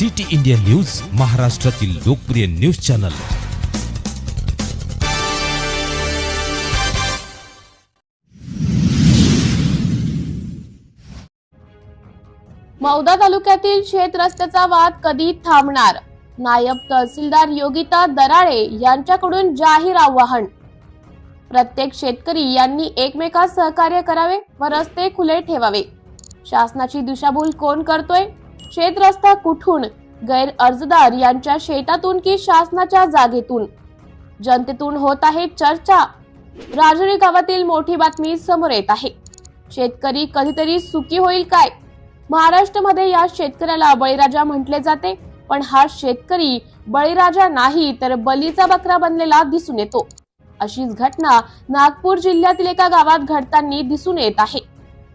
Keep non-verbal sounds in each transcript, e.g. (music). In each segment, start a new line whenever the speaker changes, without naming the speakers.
City India news महाराष्ट्रातील लोकप्रिय news channel.
Mauda तालुक्यातील शेत रस्त्याचा वाद कधी थांबणार. नायब तहसीलदार योगिता दराळे यांच्याकडून जाहीर आवाहन. प्रत्येक शेतकरी यांनी एकमेकास सहकार्य करावे व रस्ते खुले ठेवावे. शासनाची दिशाभूल कोण करतोय? शेतरस्ता कुठून? गैर अर्जदार यांच्या शेतातून की शासनाच्या जागेतून? जनतेतून होत आहे चर्चा. राजुरी गावातील मोठी बातमी समोर येत आहे. शेतकरी कधीतरी सुखी होईल काय? महाराष्ट्रामध्ये या शेतकऱ्याला बळीराजा म्हटले जाते. पण हा शेतकरी बळीराजा नाही तर बलीचा बकरा बनलेला दिसून येतो. अशीच घटना नागपूर जिल्ह्यातील एका गावात घडताना दिसून येत आहे.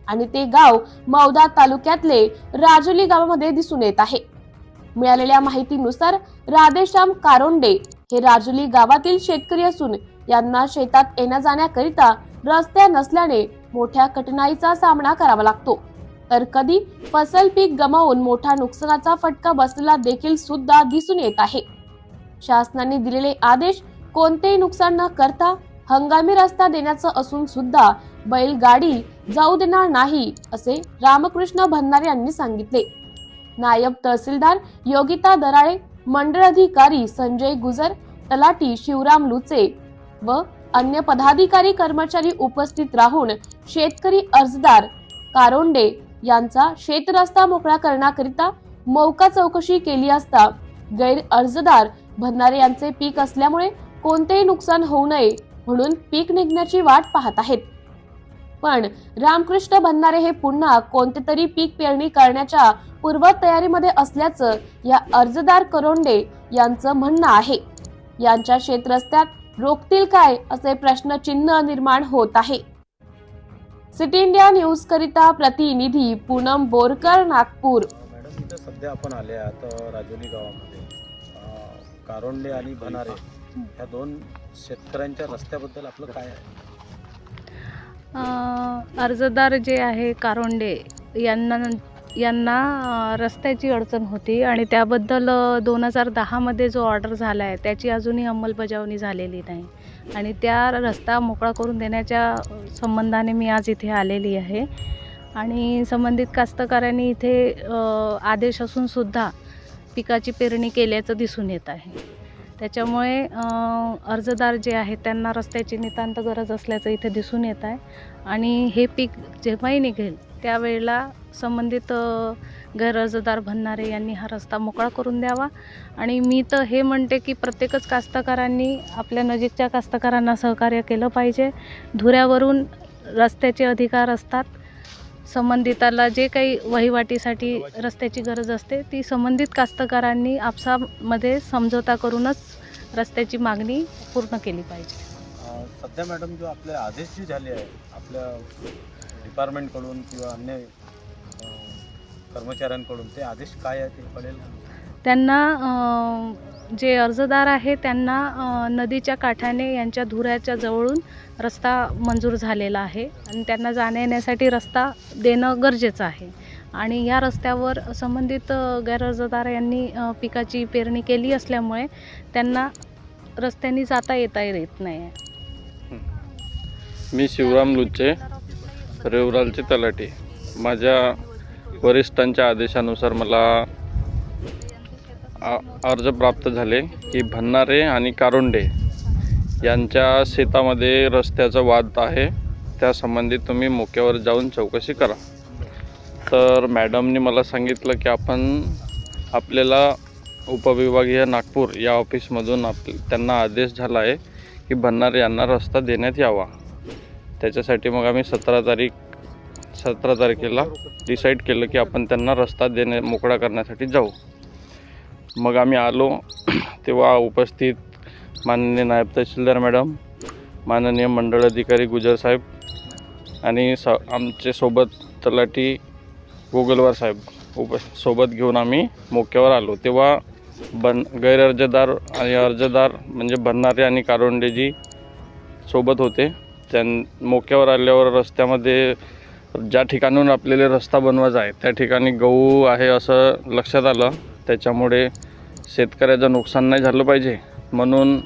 आणि ते गाव मौदा तालुक्यातले राजुली गावामध्ये दिसून येत आहे. मिळालेल्या माहितीनुसार राधेश्याम कारोंडे हे राजुली गावातील शेतकरी असून यांना शेतात येण्या जाण्याकरिता रस्त्या नसल्याने मोठ्या कठीणाईचा सामना करावा लागतो. तर कधी फसल पीक गमावून मोठा नुकसानाचा फटका बसलेला देखील सुद्धा दिसून येत आहे. शासनाने दिलेले आदेश कोणतेही नुकसान न करता हंगामी रस्ता देण्याचं असून सुद्धा बैलगाडी जाऊ देणार नाही असे रामकृष्ण भंडारे यांनी सांगितले. नायब तहसीलदार योगिता दराळे मंडळ अधिकारी संजय गुजर तलाटी शिवराम लुचे व अन्य पदाधिकारी कर्मचारी उपस्थित राहून शेतकरी अर्जदार कारोंडे यांचा शेतरस्ता मोकळा करण्याकरिता मौका चौकशी केली असता गैर अर्जदार भंडारे यांचे पीक असल्यामुळे कोणतेही नुकसान होऊ नये म्हणून पीक निघण्याची वाट पाहत आहेत. पण रामकृष्ण भंडारे हे पुन्हा कोणते तरी पीक पेरणी करण्याच्या पूर्व तयारीमध्ये असल्याचं या अर्जदार करोंडे यांचं म्हणणं आहे. यांच्या शेतरस्त्यात रोखतील काय असे प्रश्नचिन्ह निर्माण होत आहे. सिटी इंडिया न्यूज करिता प्रतिनिधी पूनम बोरकर नागपूर.
सध्या आपण आले आहात राजोली गावामध्ये. कारोंडे आणि भनारे ह्या दोन शेतकऱ्यांच्या रस्त्याबद्दल आपलं काय आहे?
अर्जदार जे आहे कारोंडे यांना यांना रस्त्याची अडचण होती आणि त्याबद्दल दोन हजार दहामध्ये जो ऑर्डर झाला आहे त्याची अजूनही अंमलबजावणी झालेली नाही. आणि त्या रस्ता मोकळा करून देण्याच्या संबंधाने मी आज इथे आलेली आहे. आणि संबंधित कास्तकारांनी इथे आदेश असूनसुद्धा पिकाची पेरणी केल्याचं दिसून येत आहे. त्याच्यामुळे अर्जदार जे आहेत त्यांना रस्त्याची नितांत गरज असल्याचं इथे दिसून येत आहे. आणि हे पीक जेव्हाही निघेल त्यावेळेला संबंधित गैरअर्जदार भन्नारे यांनी हा रस्ता मोकळा करून द्यावा. आणि मी तर हे म्हणते की प्रत्येकच कास्तकारांनी आपल्या नजीकच्या कास्तकारांना सहकार्य केलं पाहिजे. धुऱ्यावरून रस्त्याचे अधिकार असतात. संबंधिताला जे काही वहिवाटीसाठी रस्त्याची गरज असते ती संबंधित कास्तकारांनी आपसामध्ये समझोता करूनच रस्त्याची मागणी पूर्ण केली पाहिजे
सध्या मॅडम जो आपले आदेश जे झाले आहे आपल्या डिपार्टमेंटकडून किंवा अन्य कर्मचाऱ्यांकडून ते आदेश काय आहे ते कळेल?
त्यांना जे अर्जदार आहे त्यांना नदीच्या काठाने यांच्या धुऱ्याच्या जवळून रस्ता मंजूर झालेला आहे आणि त्यांना जाण्या येण्यासाठी रस्ता देणं गरजेचं आहे. आणि या रस्त्यावर संबंधित गैरअर्जदार यांनी पिकाची पेरणी केली असल्यामुळे त्यांना रस्त्याने जाता येता येत नाही. आहे
मी शिवराम लुच्चे रेवरालचे तलाठी. माझ्या वरिष्ठांच्या आदेशानुसार मला अर्ज प्राप्त झाले की भन्नारे आणि कारुंडे यांच्या शेतामध्ये रस्त्याचा वाद आहे. त्यासंबंधी तुम्ही मोक्यावर जाऊन चौकशी करा. तर मॅडमनी मला सांगितलं की आपण आपल्याला उपविभागीय नागपूर या ऑफिसमधून आप त्यांना आदेश झाला आहे की भन्नारे यांना रस्ता देण्यात यावा. त्याच्यासाठी मग आम्ही सतरा तारीख सतरा तारखेला डिसाईड केलं की आपण त्यांना रस्ता देणे मोकळा करण्यासाठी जाऊ. मग आम्ही आलो. (clears throat) तेव्हा उपस्थित माननीय नायब तहसीलदार मॅडम माननीय मंडळ अधिकारी गुजर साहेब आणि स आमचे सोबत तलाठी गोगलवार साहेब उप सोबत घेऊन आम्ही मोक्यावर आलो. तेव्हा बन गैरअर्जदार आणि अर्जदार म्हणजे बनणारे आणि कारोंडेजी सोबत होते. त्यां मोक्यावर आल्यावर रस्त्यामध्ये ज्या ठिकाणून आपल्याला रस्ता बनवायचा आहे त्या ठिकाणी गहू आहे असं लक्षात आलं. त्याच्यामुळे शेतकऱ्याचं नुकसान नाही झालं पाहिजे. म्हणून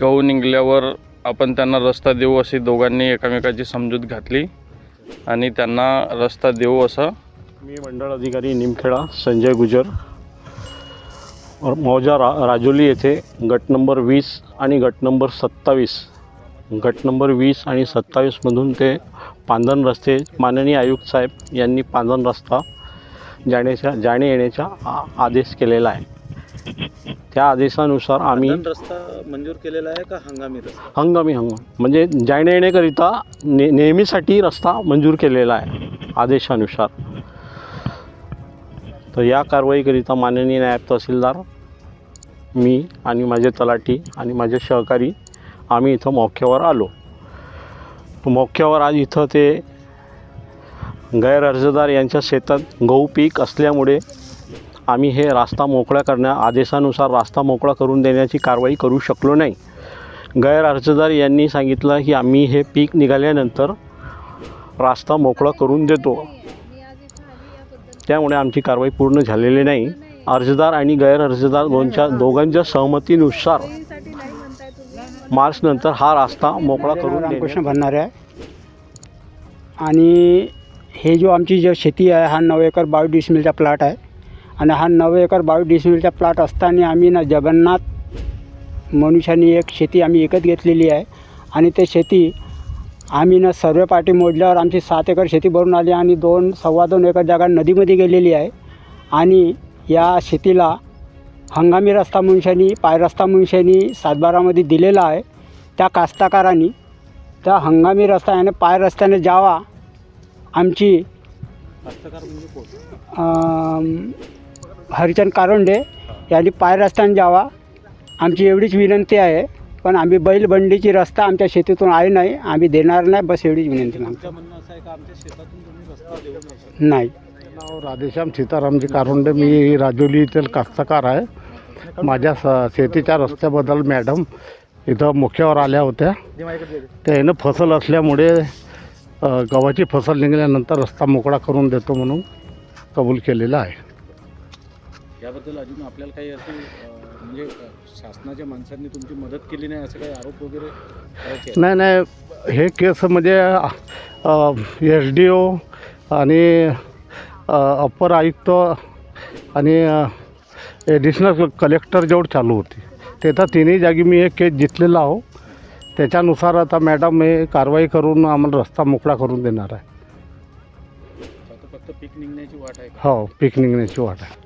गहू निघल्यावर आपण त्यांना रस्ता देऊ अशी दोघांनी एकमेकाची समजूत घातली आणि त्यांना रस्ता देऊ असं
मी मंडळ अधिकारी निमखेडा संजय गुजर मौजा रा राजोली येथे गट नंबर वीस आणि गट नंबर सत्तावीस. गट नंबर वीस आणि सत्तावीसमधून ते पांधन रस्ते माननीय आयुक्त साहेब यांनी पांधन रस्ता जाण्याच्या जाणे येण्याचा आ- आदेश केलेला आहे. त्या आदेशानुसार आम्ही
रस्ता मंजूर केलेला आहे का हंगामी रस्ता?
हंगामी हंगाम. म्हणजे जाणे येण्याकरिता ने नेहमीसाठी रस्ता मंजूर केलेला आहे आदेशानुसार. तर या कारवाईकरिता माननीय नायब तहसीलदार मी आणि माझे तलाठी आणि माझे सहकारी आम्ही इथं मौक्यावर आलो. मौक्यावर आज इथं ते गैरअर्जदार यांच्या शेतात गहू पीक असल्यामुळे आम्ही हे रास्ता मोकळा करण्या आदेशानुसार रास्ता मोकळा करून देण्याची कारवाई करू शकलो नाही. गैर अर्जदार यांनी सांगितलं की आम्ही हे पीक निघाल्यानंतर रास्ता मोकळा करून देतो. त्यामुळे आमची कारवाई पूर्ण झालेली नाही. अर्जदार आणि गैर अर्जदार दोनच्या दोघांच्या सहमतीनुसार मार्चनंतर हा रास्ता मोकळा करून
रामकृष्ण भंडारे आहे. आणि हे जो आमची जो शेती आहे हा नऊ एकर बावीस डिसमिलचा प्लॉट आहे. आणि हा नऊ एकर बावीस डिसमिलचा प्लॉट असताना आम्ही ना जगन्नाथ मनुष्यानी एक शेती आम्ही विकत घेतलेली आहे. आणि ते शेती आम्ही ना सर्व पाठी मोडल्यावर आमची सात एकर शेती भरून आली आणि दोन सव्वा दोन एकर जागा नदीमध्ये गेलेली आहे. आणि या शेतीला हंगामी रस्ता मनुष्यानी पाय रस्ता सातबारामध्ये दिलेला आहे. त्या कास्ताकारांनी त्या हंगामी रस्ता आणि पाय रस्त्याने जावा. आमची हरिचंद कारोंडे यांनी पाय रस्त्याने जावा. आमची एवढीच विनंती आहे. पण आम्ही बैलबंडीची रस्ता आमच्या शेतीतून आली नाही. आम्ही देणार नाही. बस एवढीच विनंती मागतो.
तुमचं म्हणणं असं आहे का? आमच्या शेतातून तुम्ही रस्ता देऊ नाही. शकत
नाही
नाव राधेश्याम सीतारामजी कारुंडे. मी राजोली येथील कास्तकार आहे. माझ्या स शेतीच्या रस्त्याबद्दल मॅडम इथं मुख्यावर आल्या होत्या. त्यानं फसल असल्यामुळे अ, गव्हाची फसल निघाल्यानंतर रस्ता मोकळा करून देतो म्हणून कबूल केलेला आहे.
याबद्दल अजून आपल्याला काही असे म्हणजे शासनाच्या माणसांनी तुमची मदत केली नाही असे काही आरोप वगैरे?
नाही नाही. हे केस म्हणजे एस डी ओ आणि अप्पर आयुक्त आणि ॲडिशनल कलेक्टर जेवढ चालू होती. ते तर तिन्ही जागी मी एक केस जिंकलेला आहो. त्याच्यानुसार आता मॅडम हे कारवाई करून आम्हाला रस्ता मोकळा करून देणार आहे.
फक्त पीक निघण्याची वाट आहे
हो पीक निघण्याची वाट आहे.